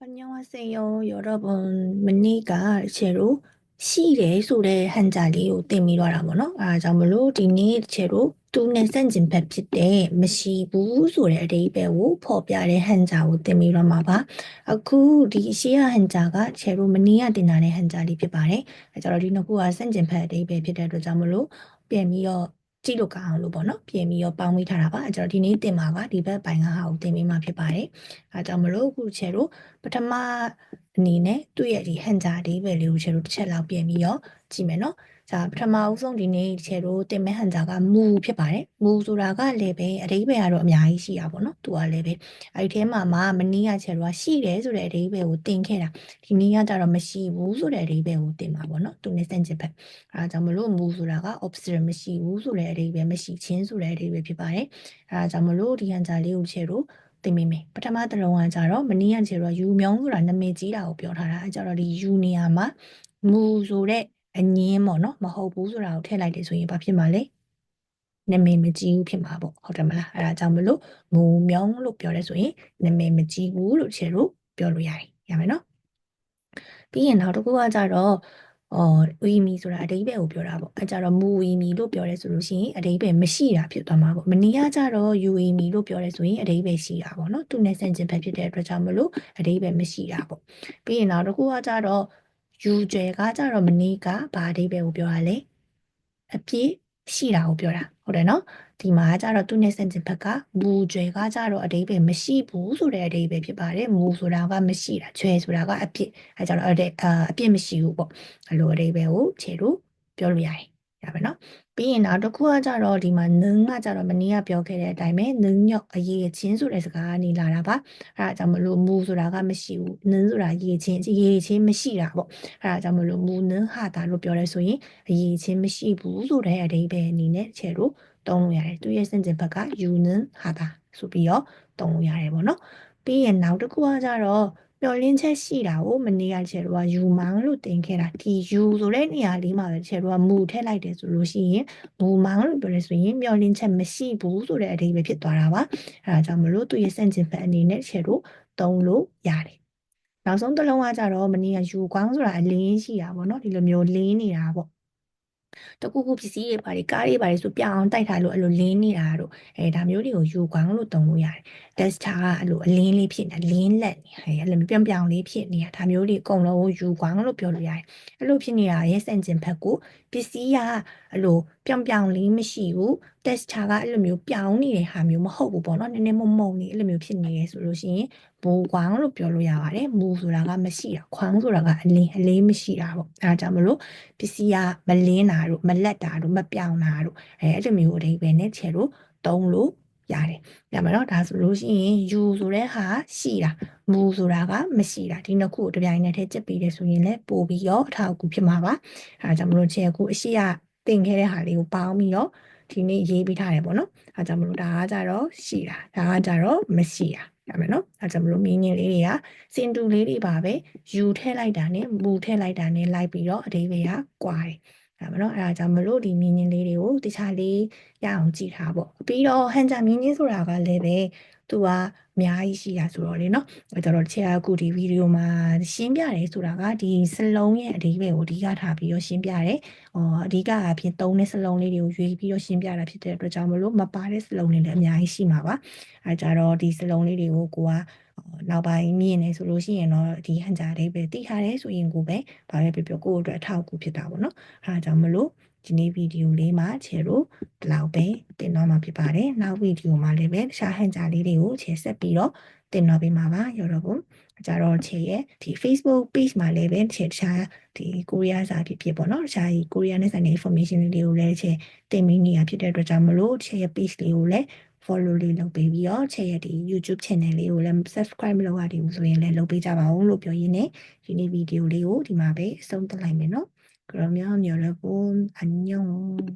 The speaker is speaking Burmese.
안녕하세요, 여러분. 머니가 제로 시래 소래 한자리 오때미로라 뭐노? 아, 자물로 디니 제로 뚜네 센진 펩치 때 머시부 소래 레이베오 포뼈의 한자 오때미로 마봐. 아, 그 리시아 한자가 제로 머니야 디나의 한자리 피바래. 아, 저러 리노구아 센진 펩 레이베 피데로 자물로 ပြန်ပြီးတော့ ကြည့်လို့ကောင်းအောင်လို့ပေါ့နော်ပြင်ပြီးတော့ပေါင်းမိထားတာပါအဲကျွန်တော်ဒီနေ့တင်မှာကဒီဘက်ပိုင်းကဟာကိုတင်ပေးမှာဖြစ်ပါတယ်အဲကြောင့်မလို့အခုချေတို့ပထမ အနေနဲ့သူ့ရဲ့ဒီဟန်ဂျာဒီပဲလေးကိုကျေတို့တစ်ချက်လောက်ပြင်ပြီးတော့ကြည့်မယ်နော်။ဒါပထမဦးဆုံးဒီနေ့ကျေတို့တင်မဲ့ဟန်ဂျာကမူဖြစ်ပါတယ်။မူဆိုတာကလည်းပဲအတိပဲကတော့အများကြီးရှိတာပေါ့နော်။သူကလည်းပဲအဲ့ဒီထဲမှာမှမနီးရကျေတို့ကရှိတယ်ဆိုတဲ့အတိပဲကိုတင်ခဲ့တာ။ဒီနေ့ကကြတော့မရှိဘူးဆိုတဲ့အတိပဲကိုတင်မှာပေါ့နော်။သူနဲ့စန့်ကျင်ဘက်။အဲဒါကြောင့်မလို့မူဆိုတာက observer မရှိဘူးဆိုတဲ့အတိပဲမရှိချင်းဆိုတဲ့အတိပဲဖြစ်ပါတယ်။အဲဒါကြောင့်မလို့ဒီဟန်ဂျာလေးကိုကျေတို့ သိမိမယ်ပထမတစ်လုံးကကြတော့မနီးရချေတော့ယူမြောင်းဆိုတာနာမည်ကြီးတာကိုပြောထားတာအဲကြတော့ဒီယူနေရာမှာမူဆိုတဲ့အငင်းပေါ့နော်မဟုတ်ဘူးဆိုတာကိုထည့်လိုက်တယ်ဆိုရင်ဘာဖြစ်မှာလဲနာမည်မကြီးဘူးဖြစ်မှာပေါ့ဟုတ်တယ်မလားအဲဒါကြောင့်မလို့မူမြောင်းလို့ပြောရဲဆိုရင်နာမည်မကြီးဘူးလို့ချေလို့ပြောလို့ရတယ်ရမယ်နော်ပြီးရင်နောက်တစ်ခုကကြတော့ အော်ဝီမီဆိုတာအတိပ္ပယ်ကိုပြောတာပေါ့အဲကြတော့မူဝီမီလို့ပြောရဲဆိုလို့ရှိရင်အတိပ္ပယ်မရှိတာဖြစ်သွားမှာပေါ့မနီးကကြတော့ယူဝီမီလို့ပြောရဲဆိုရင်အတိပ္ပယ်ရှိတာပေါ့နော်သူနဲ့ဆန့်ကျင်ဘက်ဖြစ်တဲ့အတွက်ကြောင့်မလို့အတိပ္ပယ်မရှိတာပေါ့ပြီးရင်နောက်တစ်ခုကကြတော့ယူကျဲကကြတော့မနီးကဘာအတိပ္ပယ်ကိုပြောရလဲအပြည့် ရှိတာကိုပြောတာဟုတ်တယ်နော်ဒီမှာကျတော့သူနဲ့ဆန့်ကျင်ဘက်ကမူကျွဲကကျတော့အတိပ္ပယ်မရှိဘူးဆိုတဲ့အတိပ္ပယ်ဖြစ်ပါတယ်မူဆိုတာကမရှိတာကျွဲဆိုတာကအပြစ်အဲကျတော့အတဲ့အအပြစ်မရှိဘူးပေါ့အလိုအတိပ္ပယ်ကိုခြေလို့ပြောလို့ရတယ် ရပါနော်ပြီးရင်နောက်တစ်ခုကကြတော့ဒီမှာနင်းကကြတော့မနေ့ကပြောခဲ့တဲ့အတိုင်းပဲနင်းညော့အရေးချင်းဆိုတဲ့စကားကနေလာတာပါအဲဒါကြောင့်မလို့မူဆိုတာကမရှိဘူးနင်းဆိုတာရေးချင်းရေးချင်းမရှိတာပေါ့အဲဒါကြောင့်မလို့မူနင်းဟာတာလို့ပြောရဲဆိုရင်အရေးချင်းမရှိဘူးဆိုတဲ့အတိပ္ပယ်အနေနဲ့ခြေလို့သုံးလို့ရတယ်သူရဲ့စင်ကျင်ဘက်ကယူနင်းဟာတာဆိုပြီးတော့သုံးလို့ရတယ်ပေါ့နော်ပြီးရင်နောက်တစ်ခုကကြတော့ မျောလင်းချက်ရှိတာကိုမနေ့ကချေတော့ယူမောင်းလို့တင်ခဲ့တာဒီယူဆိုတဲ့နေရာလေးမှာပဲချေတော့မူထည့်လိုက်တယ်ဆိုလို့ရှိရင်မူမောင်းလို့ပြောရဆိုရင်မျောလင်းချက်မရှိဘူးဆိုတဲ့အဓိပ္ပာယ်ဖြစ်သွားတာပါအဲဒါကြောင့်မလို့သူရဲ့စန့်ကျင်ဘက်အနေနဲ့ချေတော့သုံးလို့ရတယ်နောက်ဆုံးတစ်လုံးကကြတော့မနေ့ကယူကောင်းဆိုတာအလင်းရှိတာပေါ့နော်ဒီလိုမျိုးလင်းနေတာပေါ့ တကူကူပစ္စည်းတွေပါတွေကားတွေပါတွေဆိုပြအောင်တိုက်ထားလို့အဲ့လိုလင်းနေတာတို့အဲဒါမျိုးတွေကိုယူကောင်းလို့သုံးလို့ရတယ် tester ကအဲ့လိုအလင်းလေးဖြစ်နေလင်းလက်နေဟဲ့အဲ့လိုပြောင်ပြောင်လေးဖြစ်နေတာဒါမျိုးတွေအကုန်လုံးကိုယူကောင်းလို့ပြောလို့ရတယ်အဲ့လိုဖြစ်နေတာရဲ့စင်ကျင်ဘက်ကိုပစ္စည်းကအဲ့လို ပြောင်ပြောင်လေးမရှိဘူး tester ကအဲ့လိုမျိုးပြောင်းနေတဲ့ဟာမျိုးမဟုတ်ဘူးပေါ့နော်နည်းနည်းမုံမုံနေအဲ့လိုမျိုးဖြစ်နေရဆိုလို့ရှိရင်ဘူကွမ်းလို့ပြောလို့ရပါတယ်မူဆိုတာကမရှိတာခွမ်းဆိုတာကအလင်းအလေးမရှိတာပေါ့အဲဒါကြောင့်မလို့ပစ္စည်းကမလင်းတာတို့မလက်တာတို့မပြောင်တာတို့အဲအဲ့လိုမျိုးအဓိပ္ပာယ်နဲ့ချေလို့သုံးလို့ရတယ်။ညမတော့ဒါဆိုလို့ရှိရင်ယူဆိုတဲ့ဟာရှိတာမူဆိုတာကမရှိတာဒီနှစ်ခုကိုတပြိုင်နက်တည်းကြက်ပြီးတယ်ဆိုရင်လည်းပို့ပြီးတော့အထောက်အကူဖြစ်မှာပါ။အဲဒါကြောင့်မလို့ချေအခုအရှိက တင်ခဲ့တဲ့ဟာလေးကိုပေါင်းပြီးတော့ဒီနေ့ရေးပေးထားတယ်ပေါ့နော်။အဲဒါကြောင့်မလို့ဒါကကြတော့ရှိတာဒါကကြတော့မရှိတာရမယ်နော်အဲကြောင့်မလို့မင်းကြီးလေးတွေကစင်တူလေးတွေပါပဲယူထည့်လိုက်တာနဲ့မူထည့်လိုက်တာနဲ့လိုက်ပြီးတော့အဓိပ္ပာယ်ကကွာတယ်ဒါမနော်အဲဒါကြောင့်မလို့ဒီမြင်းချင်းလေးတွေကိုတခြားလေးရအောင်ကြည့်ထားပေါ့ပြီးတော့ဟန်ဂျာမြင်းချင်းဆိုတာကလည်းပဲ သူကအများကြီးရှိတာဆိုတော့လေနော်အဲကြတော့ချေအခုဒီဗီဒီယိုမှာရှင်းပြတယ်ဆိုတာကဒီစလုံးရဲ့အဓိပ္ပာယ်ကိုအဓိကထားပြီးတော့ရှင်းပြတယ်ဟောအဓိကအဖြစ်သုံးတဲ့စလုံးလေးတွေကိုရွေးပြီးတော့ရှင်းပြတာဖြစ်တဲ့အတွက်ကြောင့်မလို့မပါတဲ့စလုံးတွေလည်းအများကြီးရှိမှာပါအဲကြတော့ဒီစလုံးလေးတွေကိုကိုကနောက်ပိုင်းမြင်နေဆိုလို့ရှိရင်တော့ဒီဟန်ဂျာလေးပဲသိထားတယ်ဆိုရင်ကိုပဲဘာပဲပြောပြောကိုယ့်အတွက်အထောက်အကူဖြစ်တာပေါ့နော်အဲဒါကြောင့်မလို့ ဒီနေ့ဗီဒီယိုလေးမှာချေလို့ဒီလောက်ပဲတင်တော့မှာဖြစ်ပါတယ်နောက်ဗီဒီယိုမှာလည်းပဲတခြားဟန်ဂျာလေးတွေကိုချေဆက်ပြီးတော့တင်တော့ပေးမှာပါရောတော့ဘူးကြတော့ချေရဲ့ဒီ Facebook page မှာလည်းပဲချေတခြားဒီကိုရီးယားစာဖြစ်ဖြစ်ပေါ့နော်တခြားဒီကိုရီးယားနဲ့ဆိုင်တဲ့ information လေးတွေကိုလည်းချေတင်မိနေရဖြစ်တဲ့အတွက်ကြောင့်မလို့ချေရဲ့ page လေးကိုလည်း follow လေးလုပ်ပေးပြီးတော့ချေရဲ့ဒီ YouTube channel လေးကိုလည်း subscribe မလုပ်ရသေးဘူးဆိုရင်လည်းလုပ်ပေးကြပါဦးလို့ပြောရင်းနဲ့ဒီနေ့ဗီဒီယိုလေးကိုဒီမှာပဲအဆုံးသတ်လိုက်မယ်နော် 그러면 여러분 안녕.